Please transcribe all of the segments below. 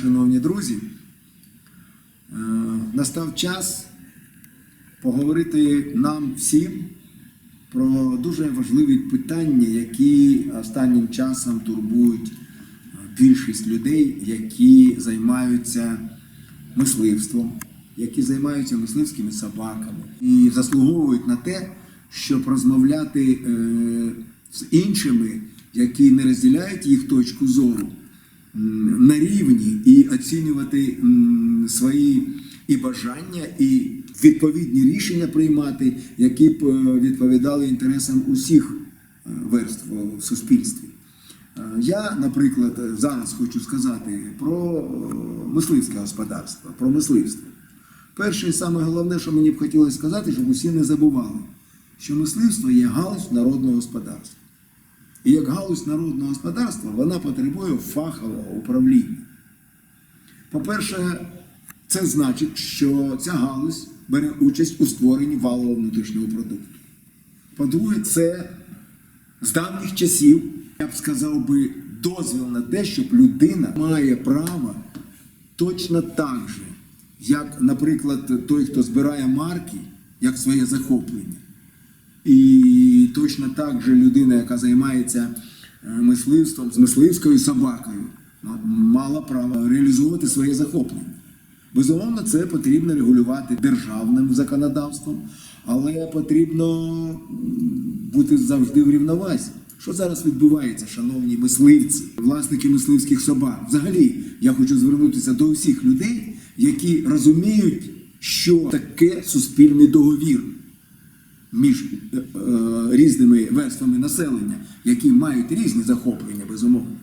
шановні друзі, е, настав час поговорити нам всім про дуже важливі питання, які останнім часом турбують е, більшість людей, які займаються мисливством, які займаються мисливськими собаками і заслуговують на те, щоб розмовляти е, з іншими, які не розділяють їх точку зору на рівні і оцінювати свої і бажання, і відповідні рішення приймати, які б е, відповідали інтересам усіх е, верств в суспільстві. Е, Я, наприклад, зараз хочу сказати про мисливське господарство, про мисливство. Перше і саме головне, що мені б хотілося сказати, щоб усі не забували, що мисливство є галузь народного господарства. І як галузь народного господарства вона потребує фахового управління. По-перше, це значить, що ця галузь бере участь у створенні валового внутрішнього продукту. По-друге, це з давніх часів, я б сказав би, дозвіл на те, щоб людина має право точно так же, як, наприклад, той, хто збирає марки, як своє захоплення. І точно так же людина, яка займається е, мисливством з мисливською собакою, мала право реалізовувати своє захоплення. Безумовно, це потрібно регулювати державним законодавством, але потрібно бути завжди в рівновазі. Що зараз відбувається, шановні мисливці, власники мисливських собак? Взагалі, я хочу звернутися до усіх людей, які розуміють, що таке суспільний договір між е, е, різними верствами населення, які мають різні захоплення, безумовно.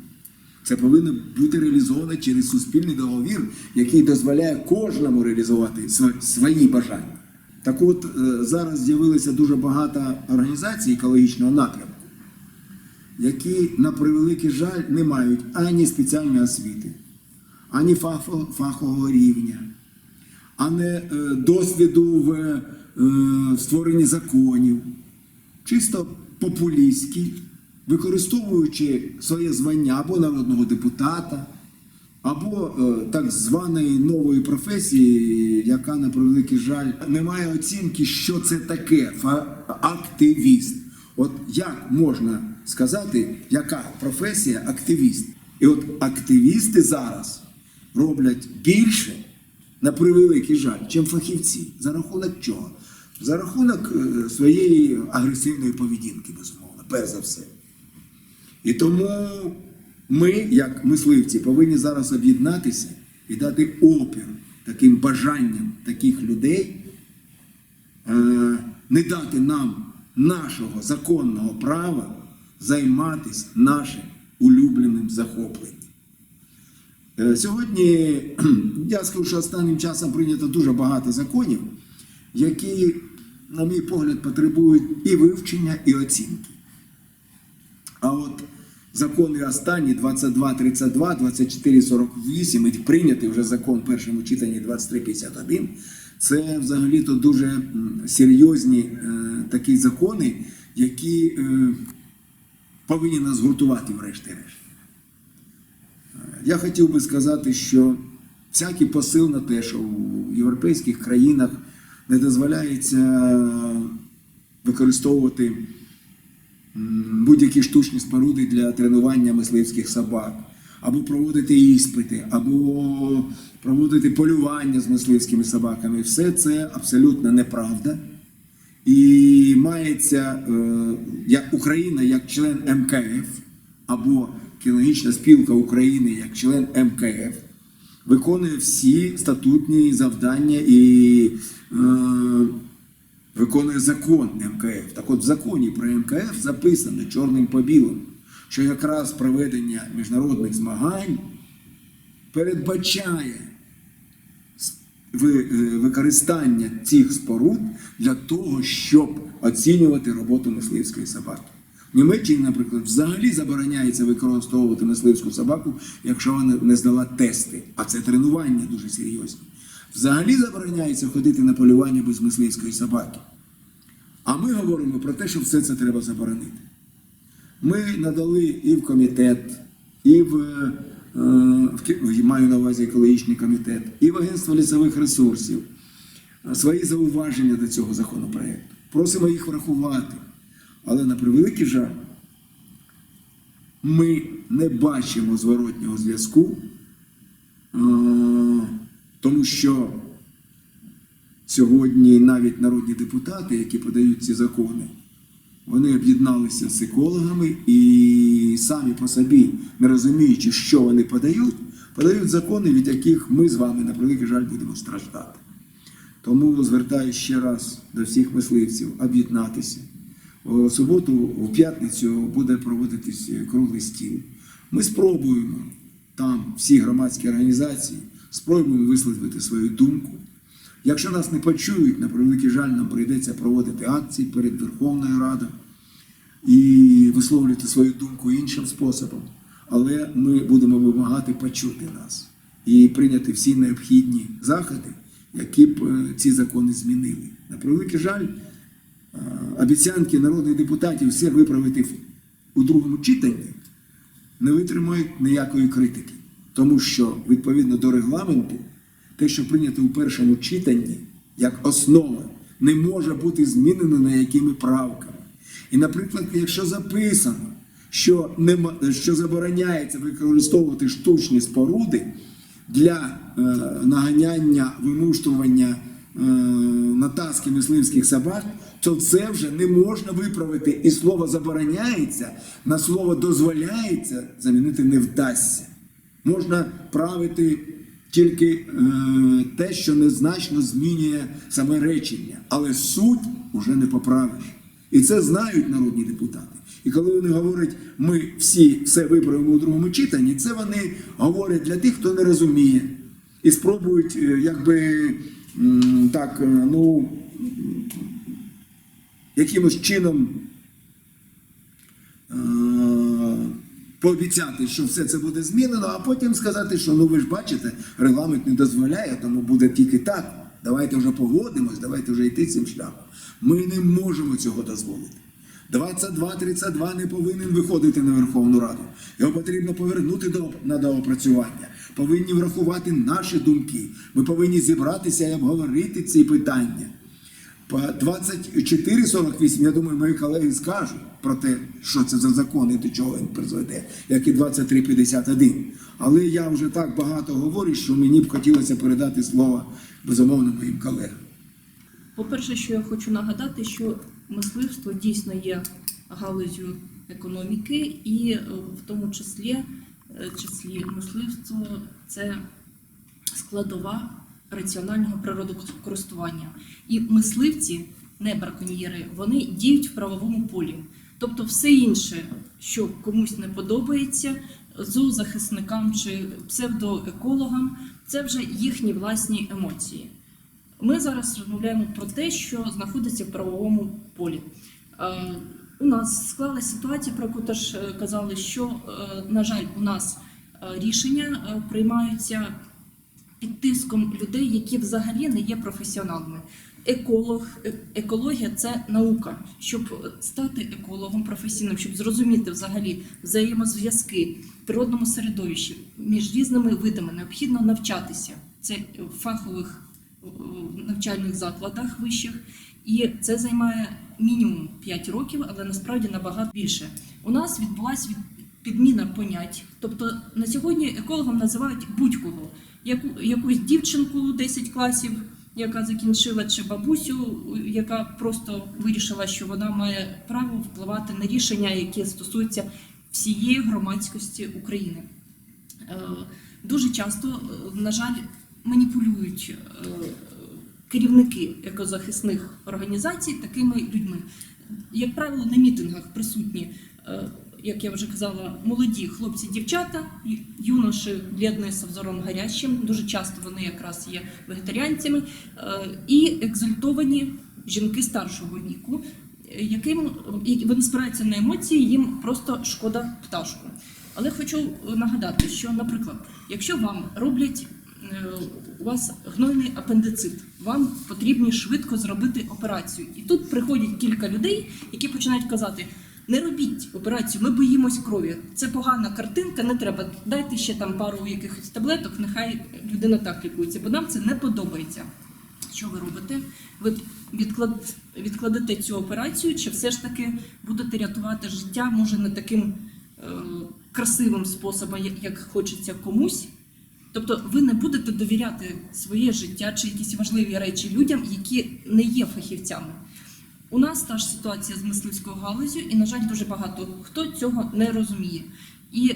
Це повинно бути реалізовано через суспільний договір, який дозволяє кожному реалізувати свої бажання. Так от е, зараз з'явилося дуже багато організацій екологічного напрямку, які, на превеликий жаль, не мають ані спеціальної освіти, ані фахового рівня, а не е, досвіду в е, створенні законів, чисто популістський, використовуючи своє звання або народного депутата, або е, так званої нової професії, яка, на превеликий жаль, не має оцінки, що це таке активіст. От як можна сказати, яка професія активіст? І от активісти зараз роблять більше, на превеликий жаль, чим фахівці. За рахунок чого? За рахунок е, своєї агресивної поведінки, безумовно, перш за все. І тому ми, як мисливці, повинні зараз об'єднатися і дати опір таким бажанням таких людей, е, не дати нам нашого законного права займатися нашим улюбленим захопленням. Е, Сьогодні я скажу, що останнім часом прийнято дуже багато законів, які, на мій погляд, потребують і вивчення, і оцінки. А от закони останні 2232, 2448 і прийнятий вже закон в першому читанні 2351, це взагалі-то дуже серйозні е, такі закони, які е, повинні нас гуртувати врешті-решт. Я хотів би сказати, що всякий посил на те, що в європейських країнах не дозволяється використовувати будь-які штучні споруди для тренування мисливських собак, або проводити іспити, або проводити полювання з мисливськими собаками. Все це абсолютно неправда. І мається е, як Україна як член МКФ або Кінологічна спілка України як член МКФ виконує всі статутні завдання і е, виконує закон МКФ. Так от в законі про МКФ записано чорним по білому, що якраз проведення міжнародних змагань передбачає е, використання цих споруд для того, щоб оцінювати роботу мисливської собаки. Німеччині, наприклад, взагалі забороняється використовувати мисливську собаку, якщо вона не здала тести, а це тренування дуже серйозне. Взагалі забороняється ходити на полювання без мисливської собаки. А ми говоримо про те, що все це треба заборонити. Ми надали і в комітет, і в е, в маю на увазі екологічний комітет, і в агентство лісових ресурсів е, свої зауваження до цього законопроекту. Просимо їх врахувати. Але на превеликий жаль, ми не бачимо зворотнього зв'язку, е, тому що сьогодні навіть народні депутати, які подають ці закони, вони об'єдналися з екологами і самі по собі, не розуміючи, що вони подають, подають закони, від яких ми з вами, на превеликий жаль, будемо страждати. Тому звертаюся ще раз до всіх мисливців об'єднатися. У суботу, в п'ятницю буде проводитись круглий стіл. Ми спробуємо там всі громадські організації, спробуємо висловити свою думку. Якщо нас не почують, на превеликий жаль, нам прийдеться проводити акції перед Верховною Радою і висловлювати свою думку іншим способом. Але ми будемо вимагати почути нас і прийняти всі необхідні заходи, які б е, ці закони змінили. На превеликий жаль, обіцянки народних депутатів все виправити у другому читанні не витримують ніякої критики, тому що відповідно до регламенту, те, що прийнято у першому читанні, як основа, не може бути змінено ніякими правками. І, наприклад, якщо записано, що, нема, що забороняється використовувати штучні споруди для е, наганяння, вимуштрування е, натаски мисливських собак, то це вже не можна виправити. І слово забороняється на слово дозволяється замінити не вдасться. Можна правити тільки е, те, що незначно змінює саме речення, але суть уже не поправиш. І це знають народні депутати. І коли вони говорять, ми всі все виправимо у другому читанні, це вони говорять для тих, хто не розуміє, і спробують, е, якби так, е, ну якимось чином е, пообіцяти, що все це буде змінено, а потім сказати, що ну ви ж бачите, регламент не дозволяє, тому буде тільки так. Давайте вже погодимось, давайте вже йти цим шляхом. Ми не можемо цього дозволити. 22-32 не повинен виходити на Верховну Раду. Його потрібно повернути до, на доопрацювання. Повинні врахувати наші думки. Ми повинні зібратися і обговорити ці питання. По 24.48, я думаю, мої колеги скажуть про те, що це за закон і до чого він призведе, як і 23.51. Але я вже так багато говорю, що мені б хотілося передати слово безумовно моїм колегам. По-перше, що я хочу нагадати, що мисливство дійсно є галузю економіки, і е, в тому числі, е, числі мисливство це складова раціонального природокористування. І мисливці, не браконьєри, вони діють в правовому полі. Тобто все інше, що комусь не подобається, зоозахисникам чи псевдоекологам, це вже їхні власні емоції. Ми зараз розмовляємо про те, що знаходиться в правовому полі. Е, У нас склалася ситуація, про яку теж е, казали, що, е, на жаль, у нас рішення приймаються під тиском людей, які взагалі не є професіоналами. Еколог, е- екологія це наука. Щоб стати екологом професійним, щоб зрозуміти взагалі взаємозв'язки в природному середовищі між різними видами, необхідно навчатися. Це в фахових навчальних закладах вищих, і це займає мінімум 5 років, але насправді набагато більше. У нас відбулася від- підміна понять. Тобто на сьогодні екологом називають будь-кого, яку, якусь дівчинку 10 класів, яка закінчила, чи бабусю, яка просто вирішила, що вона має право впливати на рішення, які стосуються всієї громадськості України. Е, Дуже часто, е, на жаль, маніпулюють е, керівники екозахисних організацій такими людьми. Як правило, на мітингах присутні, як я вже казала, молоді хлопці, дівчата, юноші блідні з взором гарячим. Дуже часто вони якраз є вегетаріанцями, е, і екзальтовані жінки старшого віку, яким вони спираються на емоції, їм просто шкода пташку. Але хочу нагадати, що, наприклад, якщо вам роблять е, у вас гнойний апендицит, вам потрібно швидко зробити операцію. І тут приходять кілька людей, які починають казати: Не робіть операцію, ми боїмось крові. Це погана картинка, не треба. Дайте ще там пару якихось таблеток, нехай людина так лікується, бо нам це не подобається. Що ви робите? Ви відклад... відкладете цю операцію, чи все ж таки будете рятувати життя, може не таким е... красивим способом, як- хочеться комусь. Тобто ви не будете довіряти своє життя чи якісь важливі речі людям, які не є фахівцями. У нас та ж ситуація з мисливською галузю, і, на жаль, дуже багато хто цього не розуміє. І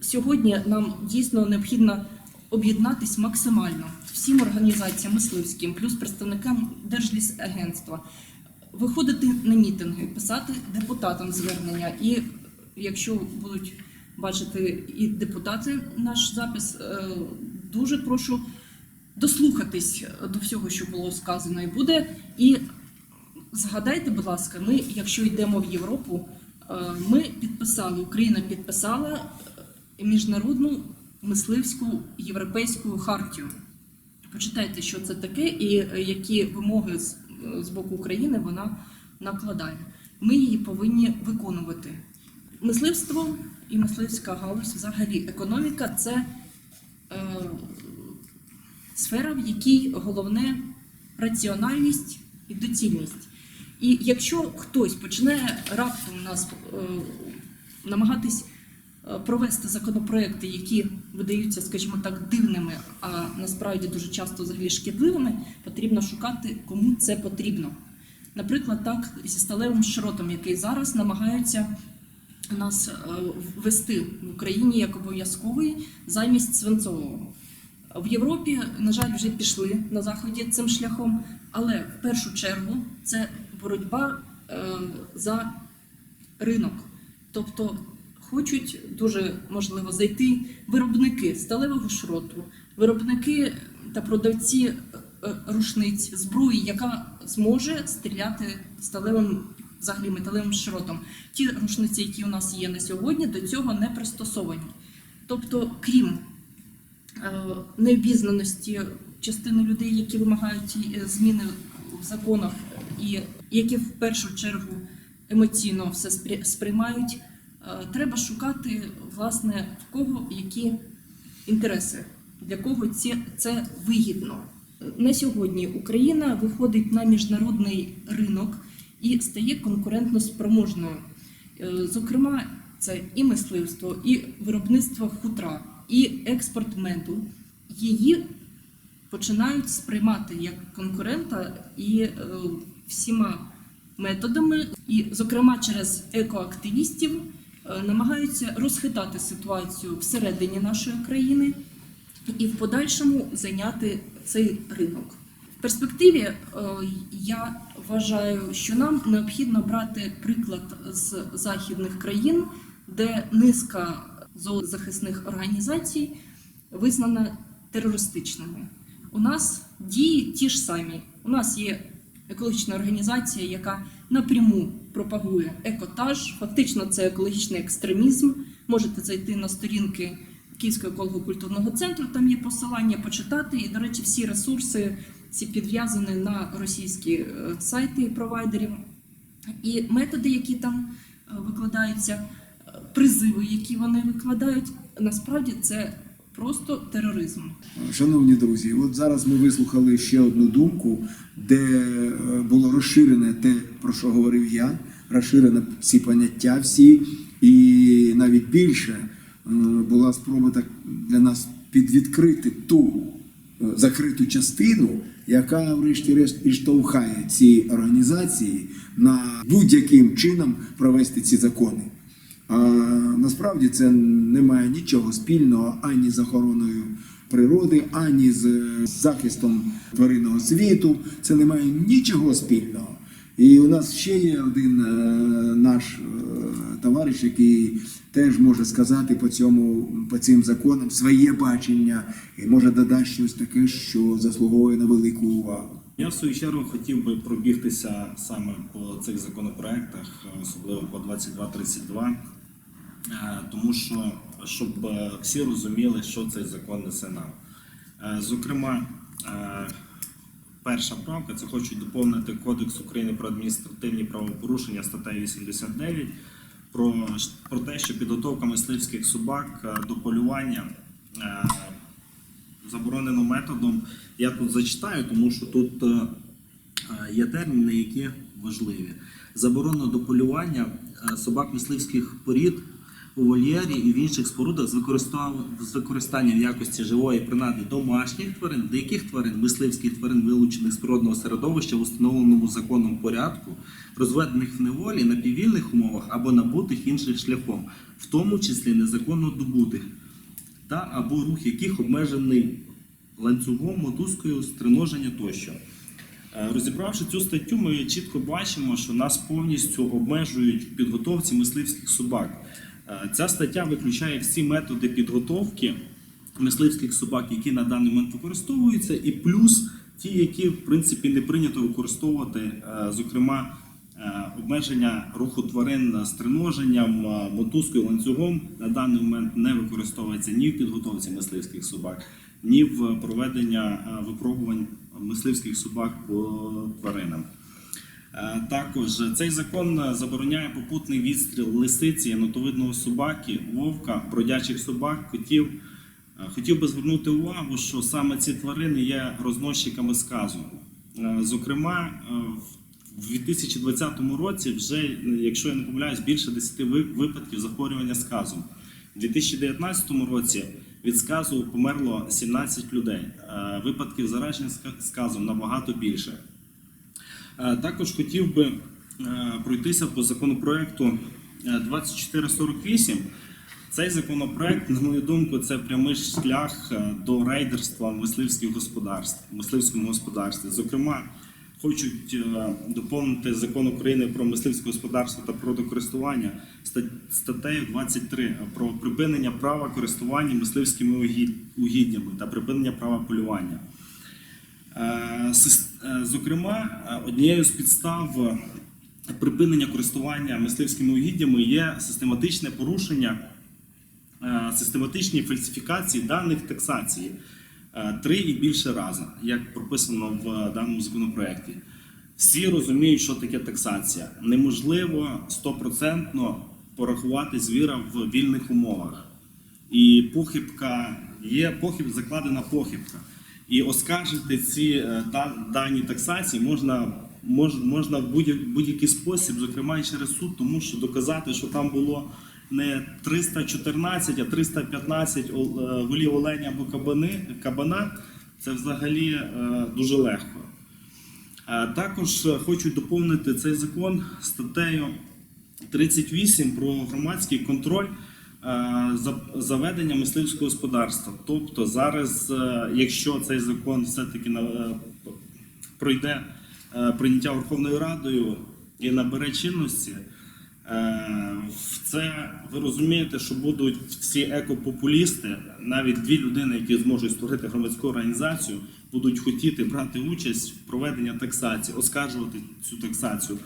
сьогодні нам дійсно необхідно об'єднатись максимально всім організаціям мисливським, плюс представникам Держлісагентства, виходити на мітинги, писати депутатам звернення. І якщо будуть бачити і депутати наш запис, е, дуже прошу дослухатись до всього, що було сказано і буде. І згадайте, будь ласка, ми, якщо йдемо в Європу, е, ми підписали, Україна підписала е, міжнародну мисливську європейську хартію. Почитайте, що це таке і е, які вимоги з, боку України вона накладає. Ми її повинні виконувати. Мисливство і мисливська галузь, взагалі, економіка це е, сфера, в якій головне раціональність і доцільність. І якщо хтось починає раптом нас е, намагатись е, провести законопроекти, які видаються, скажімо так, дивними, а насправді дуже часто взагалі шкідливими, потрібно шукати, кому це потрібно. Наприклад, так зі сталевим шротом, який зараз намагаються нас е, ввести в Україні як обов'язковий замість свинцового. В Європі, на жаль, вже пішли на заході цим шляхом, але в першу чергу це боротьба е, за ринок. Тобто хочуть дуже можливо зайти виробники сталевого шроту, виробники та продавці е, рушниць, зброї, яка зможе стріляти сталевим взагалі металевим шротом. Ті рушниці, які у нас є на сьогодні, до цього не пристосовані. Тобто, крім е, необізнаності частини людей, які вимагають зміни в законах, і які в першу чергу емоційно все сприймають, е, треба шукати власне в кого які інтереси, для кого це, це вигідно. На сьогодні Україна виходить на міжнародний ринок і стає конкурентно спроможною. Е, Зокрема, це і мисливство, і виробництво хутра, і експорт меду. Її починають сприймати як конкурента і е, всіма методами, і, зокрема, через екоактивістів е, намагаються розхитати ситуацію всередині нашої країни і в подальшому зайняти цей ринок. В перспективі е, я вважаю, що нам необхідно брати приклад з західних країн, де низка зоозахисних організацій визнана терористичними. У нас дії ті ж самі. У нас є екологічна організація, яка напряму пропагує екотаж. Фактично, це екологічний екстремізм. Можете зайти на сторінки Київського еколого-культурного центру, там є посилання почитати. І, до речі, всі ресурси ці підв'язані на російські е, сайти провайдерів. І методи, які там е, викладаються, е, призиви, які вони викладають, насправді це просто тероризм. Шановні друзі, от зараз ми вислухали ще одну думку, де е, було розширене те, про що говорив я, розширено ці поняття всі, і навіть більше е, була спроба так для нас підвідкрити ту е, закриту частину, яка, врешті-решт, і штовхає ці організації на будь-яким чином провести ці закони. А насправді це не має нічого спільного ані з охороною природи, ані з е, захистом тваринного світу. Це не має нічого спільного. І у нас ще є один е, наш е, товариш, який теж може сказати по цьому по цим законам своє бачення і може додати щось таке, що заслуговує на велику увагу. Я в свою чергу хотів би пробігтися саме по цих законопроектах, особливо по 2232, е, тому що щоб е, всі розуміли, що цей закон несе нам. Е, Зокрема, е, перша правка. Це хочуть доповнити Кодекс України про адміністративні правопорушення статтею 89 про, про те, що підготовка мисливських собак е, до полювання е, заборонено методом. Я тут зачитаю, тому що тут е, е, є терміни, які важливі. Заборонено до полювання е, собак мисливських порід у вольєрі і в інших спорудах з використанням в якості живої принади домашніх тварин, деяких тварин, мисливських тварин, вилучених з природного середовища в установленому законом порядку, розведених в неволі на піввільних умовах або набутих іншим шляхом, в тому числі незаконно добутих, та або рух яких обмежений ланцюгом, мотузкою, стриноження тощо. Е, Розібравши цю статтю, ми чітко бачимо, що нас повністю обмежують в підготовці мисливських собак. Е, Ця стаття виключає всі методи підготовки мисливських собак, які на даний момент використовуються, і плюс ті, які в принципі не прийнято використовувати, е, зокрема. е, Обмеження руху тварин з триноженням, е, мотузкою, ланцюгом на даний момент не використовується ні в підготовці мисливських собак, ні в проведення випробувань мисливських собак по тваринам. Е, Також цей закон забороняє попутний відстріл лисиці, мотовидного собаки, вовка, бродячих собак, котів. Е, Хотів би звернути увагу, що саме ці тварини є розносчиками сказу. Е, Зокрема, в 2020 році вже, якщо я не помиляюсь, більше 10 випадків захворювання сказом. У 2019 році від сказу померло 17 людей. Випадків зараження ска- сказом набагато більше. Е, Також хотів би е, пройтися по законопроекту е, 2448. Цей законопроект, на мою думку, це прямий шлях е, до рейдерства мисливських господарств, мисливському господарстві. Зокрема, хочуть е, доповнити закон України про мисливське господарство та природокористування ста- статтею 23 про припинення права користування мисливськими угід- угіднями та припинення права полювання. Е, е, Зокрема, е, однією з підстав припинення користування мисливськими угіддями є систематичне порушення, систематичні фальсифікації даних таксації три і більше рази, як прописано в даному законопроекті. Всі розуміють, що таке таксація. Неможливо стопроцентно порахувати звіра в вільних умовах. І похибка є похиб, закладена похибка. І оскаржити ці е, дані таксації можна, мож, можна в будь- будь-який спосіб, зокрема і через суд, тому що доказати, що там було не 314, а 315 ол- е, оленя або кабани, кабана, це взагалі е, дуже легко. Е, Також хочу доповнити цей закон статтею 38 про громадський контроль заведення мисливського господарства. Тобто зараз, е, якщо цей закон все-таки е, пройде е, прийняття Верховною Радою і набере чинності, е, в це ви розумієте, що будуть всі екопопулісти, навіть дві людини, які зможуть створити громадську організацію, будуть хотіти брати участь в проведенні таксації, оскаржувати цю таксацію,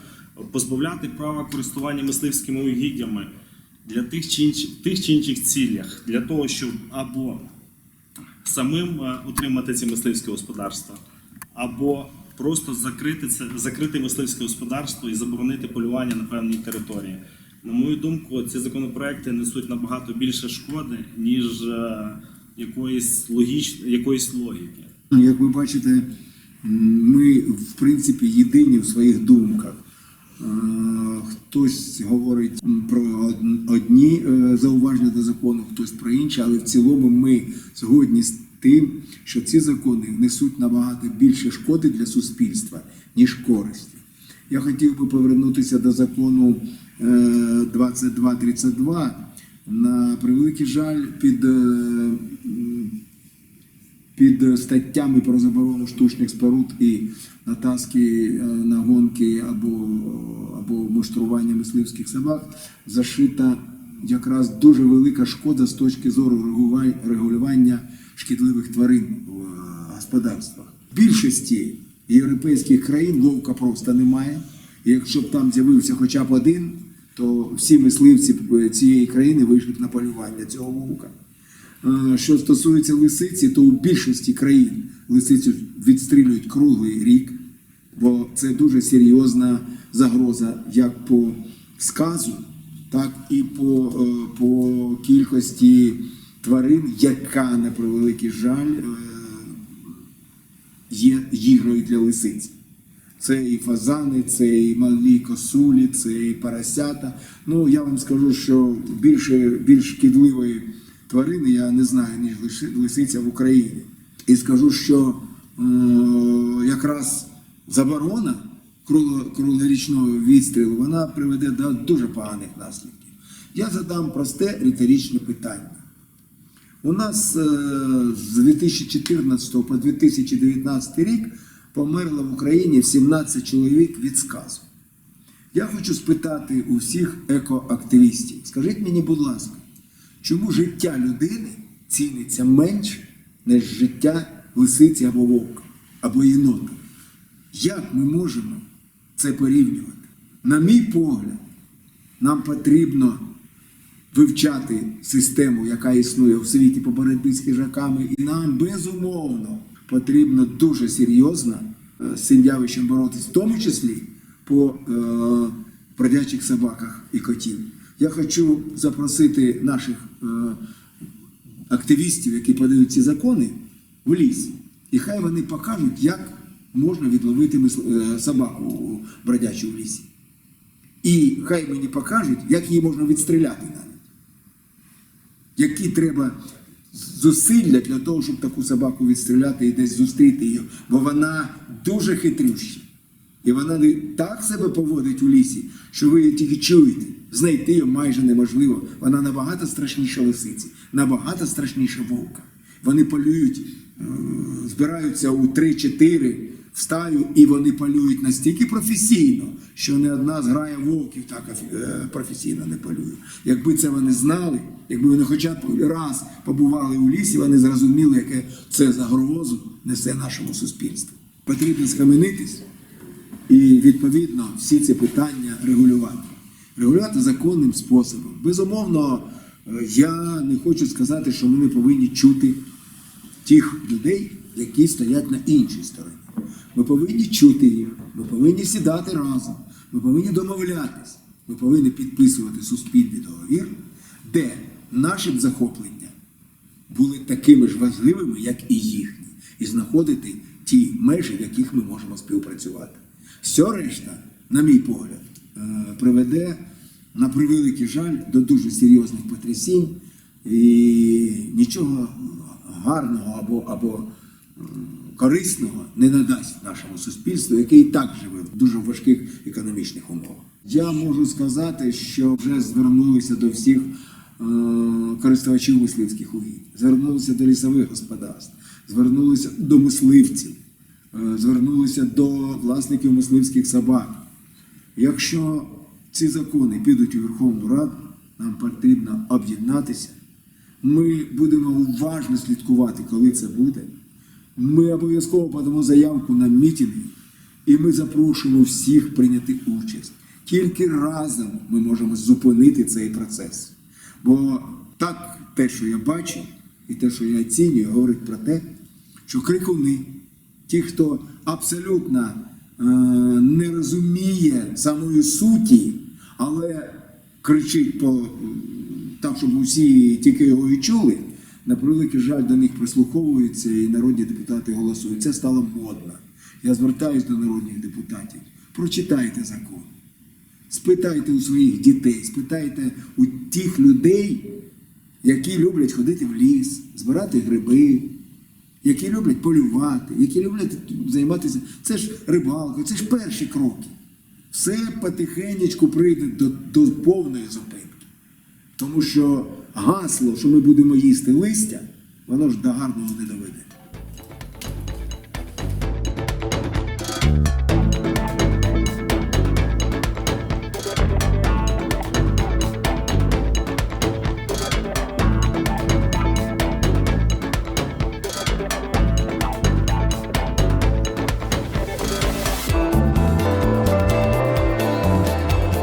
позбавляти права користування мисливськими угіддями для тих чи інших, тих чи інших цілях, для того, щоб або самим е, утримати ці мисливські господарства, або просто закрити це закрити мисливське господарство і заборонити полювання на певній території. На мою думку, ці законопроекти несуть набагато більше шкоди, ніж е, якоїсь логіч... якоїсь логіки. Як ви бачите, ми в принципі єдині в своїх думках. Е, Хтось говорить про одні е, зауваження до закону, хтось про інші, але в цілому ми згодні з тим, що ці закони несуть набагато більше шкоди для суспільства, ніж користі. Я хотів би повернутися до закону е, 2232. На превеликий жаль, під е, під статтями про заборону штучних споруд і натаски е, на гонки або, або муштрування мисливських собак зашита якраз дуже велика шкода з точки зору регулювання шкідливих тварин в е, господарствах. В більшості європейських країн вовка просто немає. І якщо б там з'явився хоча б один, то всі мисливці цієї країни вийшли б на полювання цього вовка. Е, Що стосується лисиці, то у більшості країн лисицю відстрілюють круглий рік, бо це дуже серйозна загроза як по сказу, так і по, е, по кількості тварин, яка, на превеликий жаль, е, є їжею для лисиць. Це і фазани, це і малі косулі, це і поросята. Ну я вам скажу, що більше більш шкідливої тварини я не знаю, ніж лисиця в Україні. І скажу, що е, якраз заборона круглорічного відстрілу вона приведе до дуже поганих наслідків. Я задам просте риторичне питання. У нас е, з 2014 по 2019 рік померло в Україні 17 чоловік від сказу. Я хочу спитати у всіх екоактивістів, скажіть мені, будь ласка, чому життя людини ціниться менше, ніж життя лисиці або вовка, або єнота? Як ми можемо це порівнювати? На мій погляд, нам потрібно вивчати систему, яка існує у світі по боротьбі з хижаками, і нам безумовно потрібно дуже серйозно е, з цим явищем боротися, в тому числі по е, бродячих собаках і котів. Я хочу запросити наших е, активістів, які подають ці закони, в ліс. І хай вони покажуть, як можна відловити е, собаку бродячу в лісі. І хай мені покажуть, як її можна відстріляти навіть. Які треба зусилля для того, щоб таку собаку відстріляти і десь зустріти її. Бо вона дуже хитрюща. І вона не так себе поводить у лісі, що ви її тільки чуєте. Знайти її майже неможливо. Вона набагато страшніша лисиці, набагато страшніша вовка. Вони полюють, е, збираються у 3-4 в стаю, і вони полюють настільки професійно, що не одна зграя вовків так е, професійно не полює. Якби це вони знали, якби вони хоча б раз побували у лісі, вони зрозуміли, яке це загрозу несе нашому суспільству. Потрібно схаменитись і відповідно всі ці питання регулювати. Регулювати законним способом. Безумовно, е, я не хочу сказати, що ми не повинні чути тих людей, які стоять на іншій стороні. Ми повинні чути їх, ми повинні сідати разом, ми повинні домовлятись, ми повинні підписувати суспільний договір, де наші захоплення були такими ж важливими, як і їхні, і знаходити ті межі, в яких ми можемо співпрацювати. Все решта, на мій погляд, приведе на превеликий жаль до дуже серйозних потрясінь і нічого гарного або, або корисного не надасть нашому суспільству, яке і так живе в дуже важких економічних умовах. Я можу сказати, що вже звернулися до всіх е, користувачів мисливських угідь, звернулися до лісових господарств, звернулися до мисливців, е, звернулися до власників мисливських собак. Якщо ці закони підуть у Верховну Раду, нам потрібно об'єднатися. Ми будемо уважно слідкувати, коли це буде. Ми обов'язково подамо заявку на мітинги, і ми запрошуємо всіх прийняти участь. Тільки разом ми можемо зупинити цей процес. Бо так, те, що я бачу, і те, що я оцінюю, говорить про те, що крикуни, ті, хто абсолютно не розуміє самої суті, але кричить по м, так, щоб усі тільки його і чули. На превеликий жаль до них прислуховуються і народні депутати голосують. Це стало модно. Я звертаюся до народних депутатів. Прочитайте закон. Спитайте у своїх дітей, спитайте у тих людей, які люблять ходити в ліс, збирати гриби, які люблять полювати, які люблять займатися. Це ж рибалка, це ж перші кроки. Все потихенечку прийде до, до повної зупинки. Тому що гасло, що ми будемо їсти листя, воно ж до гарного не доведе.